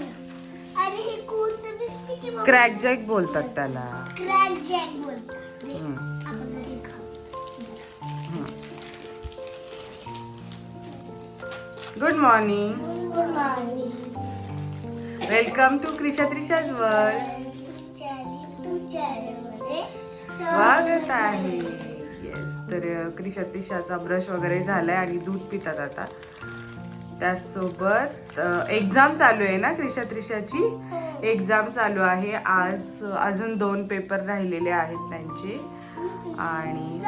अरे हे कोणतं क्रॅक जॅक बोलतात त्याला. क्रॅक जॅक बोलतात. Good morning welcome to Krisha Trisha's world स्वागत आहे. येस तर क्रिशा त्रिशाचा ब्रश वगैरे झालाय आणि दूध पितात आता. त्याचसोबत एक्झाम चालू आहे ना क्रिशा त्रिशाची? एक्झाम चालू आहे. आज अजून दोन पेपर राहिलेले आहेत त्यांचे. आणि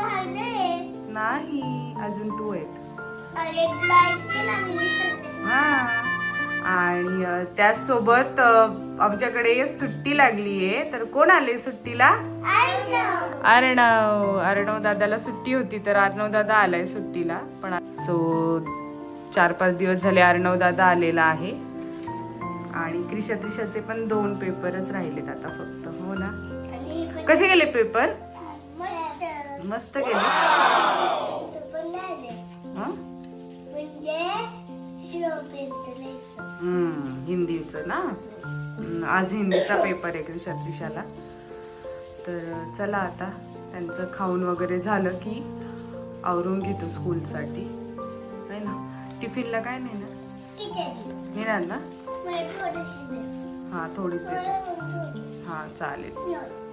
नाही अजून टू आहेत. हा. आणि त्याचसोबत आमच्याकडे सुट्टी लागली आहे. तर कोण आले सुट्टीला? अर्णव. अर्णव दादाला सुट्टी होती तर अर्णव दादा आलाय सुट्टीला. पण सो चार पाच दिवस झाले अर्णव दादा आलेला आहे. आणि क्रिशा त्रिशाचे पण दोन पेपरच राहिलेत आता फक्त हो ना? कसे गेले पेपर? मस्त गेले. हिंदीच हिंदीचं ना? आज हिंदीचा पेपर आहे क्रिशा त्रिशाला. तर चला आता त्यांचं खाऊन वगैरे झालं की आवरून घेतो स्कूलसाठी. टिफिनला काय नाही ना? किती नेणार ना हां थोडीच हां चालेल.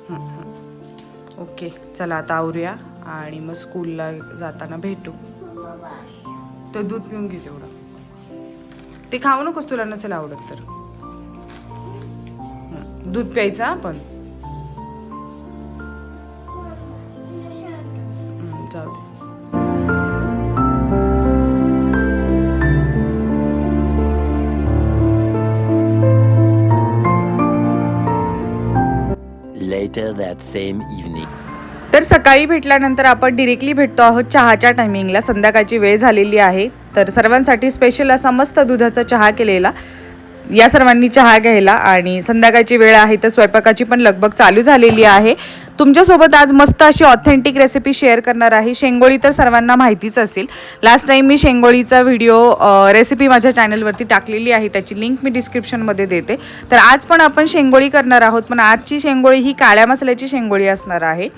हम्म. ओके चला आता आवरूया आणि मग स्कूलला जाताना भेटू. बास. तर दूध पिऊन घे तेवढं. ते खाऊ नकोस तुला नसेल आवडत तर. दूध प्यायचं हा आपण Later that same evening. तर सकाळी भेटल्यानंतर आपण डिरेक्टली भेटतो आहोत चहाच्या टायमिंगला संध्याकाळची वेळ झालेली आहे. तर सर्वांसाठी स्पेशल असा मस्त दुधाचा चहा केलेला. या सर्वांनी चहा घ्यायला आणि संध्याकाळची वेळ आहे तर स्वयंपाकाची पण लगबग चालू झालेली आहे. तुमच्यासोबत आज मस्त अशी ऑथेंटिक रेसिपी शेअर करणार आहे. शेंगोळी तर सर्वांना माहितीच असेल. लास्ट टाईम मी शेंगोळीचा व्हिडिओ रेसिपी माझ्या चॅनलवरती टाकलेली आहे. त्याची लिंक मी डिस्क्रिप्शनमध्ये देते. तर आज पण आपण शेंगोळी करणार आहोत. पण आजची शेंगोळी ही काळ्या मसाल्याची शेंगोळी असणार आहे.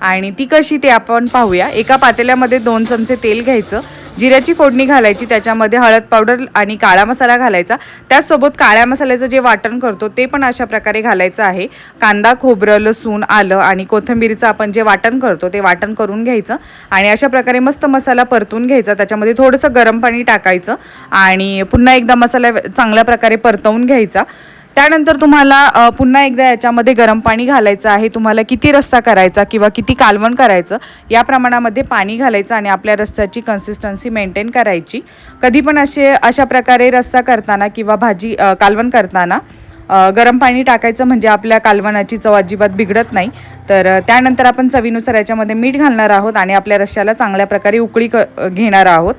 आणि ती कशी ते आपण पाहूया. एका पातेल्यामध्ये दोन चमचे तेल घ्यायचं जिऱ्याची फोडणी घालायची त्याच्यामध्ये हळद पावडर आणि काळा मसाला घालायचा. त्याचसोबत काळ्या मसाल्याचं जे वाटण करतो ते पण अशा प्रकारे घालायचं आहे. कांदा खोबरं लसूण आलं आणि कोथिंबीरीचं आपण जे वाटण करतो ते वाटण करून घ्यायचं आणि अशा प्रकारे मस्त मसाला परतून घ्यायचा. त्याच्यामध्ये थोडंसं गरम पाणी टाकायचं आणि पुन्हा एकदा मसाला चांगल्या प्रकारे परतवून घ्यायचा. त्यानंतर तुम्हाला पुन्हा एकदा याच्यामध्ये गरम पाणी घालायचं आहे. तुम्हाला किती रस्ता करायचा किंवा किती कालवण करायचं या प्रमाणामध्ये पाणी घालायचं आणि आपल्या रस्त्याची कन्सिस्टन्सी मेंटेन करायची. कधी पण असे अशा प्रकारे रस्ता करताना किंवा भाजी कालवण करताना गरम पाणी टाकायचं म्हणजे आपल्या कालवणाची चव अजिबात बिघडत नाही. तर त्यानंतर आपण चवीनुसार याच्यामध्ये मीठ घालणार आहोत आणि आपल्या रश्श्याला चांगल्या प्रकारे उकळी क घेणार आहोत.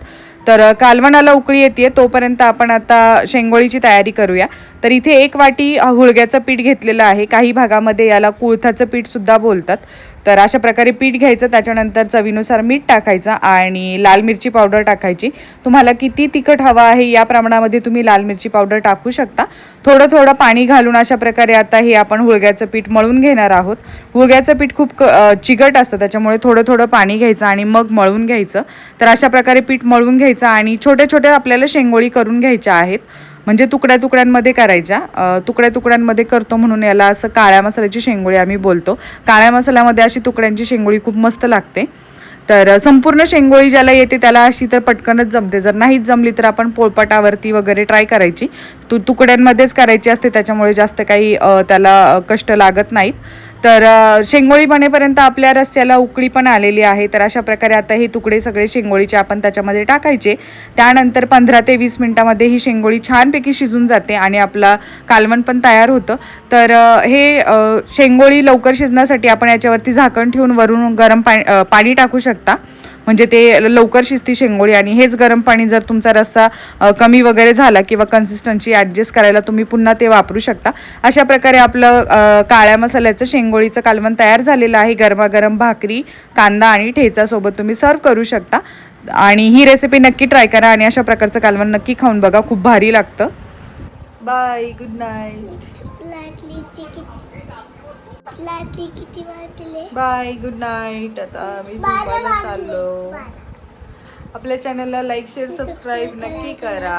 तर कालवणाला उकळी येते तोपर्यंत आपण आता शेंगोळीची तयारी करूया. तर इथे एक वाटी हुळग्याचं पीठ घेतलेलं आहे. काही भागामध्ये याला कुळथाचं पीठसुद्धा बोलतात. तर अशा प्रकारे पीठ घ्यायचं त्याच्यानंतर चवीनुसार मीठ टाकायचं आणि लाल मिरची पावडर टाकायची. तुम्हाला किती तिखट हवं आहे या प्रमाणामध्ये तुम्ही लाल मिरची पावडर टाकू शकता. थोडं थोडं पाणी घालून अशा प्रकारे आता हे आपण हुळग्याचं पीठ मळून घेणार आहोत. हुळग्याचं पीठ खूप क चिकट असतं त्याच्यामुळे थोडं थोडं पाणी घ्यायचं आणि मग मळून घ्यायचं. तर अशा प्रकारे पीठ मळून घ्यायचं आणि छोट्या छोट्या आपल्याला शेंगोळी करून घ्यायच्या आहेत. म्हणजे तुकड्या तुकड्यांमध्ये करायच्या. तुकड्या तुकड्यांमध्ये करतो म्हणून याला असं काळ्या मसाल्याची शेंगोळी आम्ही बोलतो. काळ्या मसाल्यामध्ये अशी तुकड्यांची शेंगोळी खूप मस्त लागते. तर संपूर्ण शेंगोळी ज्याला येते त्याला अशी तर पटकनच जमते. जर नाहीच जमली तर आपण पोळपाटावरती वगैरे ट्राय करायची. तू तुकड्यांमध्येच करायची असते त्याच्यामुळे जास्त काही त्याला कष्ट लागत नाहीत. तर शेंगोळी बनेपर्यंत आपल्या रस्त्याला उकळी पण आलेली आहे. तर अशा प्रकारे आता हे तुकडे सगळे शेंगोळीचे आपण त्याच्यामध्ये टाकायचे. त्यानंतर पंधरा ते वीस मिनटामध्ये ही शेंगोळी छानपैकी शिजून जाते आणि आपला कालवण पण तयार होतं. तर हे शेंगोळी लवकर शिजण्यासाठी आपण याच्यावरती झाकण ठेवून वरून गरम पाणी पाणी टाकू शकता. म्हणजे ते लवकर शिजती शेंगोळी आणि हेच गरम पाणी जर तुमचा रस्सा कमी वगैरे झाला किंवा कन्सिस्टन्सी ॲडजस्ट करायला तुम्ही पुन्हा ते वापरू शकता. अशा प्रकारे आपलं काळ्या मसाल्याचं शेंगोळीचं कालवण तयार झालेलं आहे. गरमागरम भाकरी कांदा आणि ठेचासोबत तुम्ही सर्व करू शकता. आणि ही रेसिपी नक्की ट्राय करा आणि अशा प्रकारचं कालवण नक्की खाऊन बघा. खूप भारी लागतं. बाय गुड नाईट किती वाजले? Bye good night. आता मी झोपायला चाललो. आपल्या चॅनलला लाईक शेअर सबस्क्राईब नक्की करा.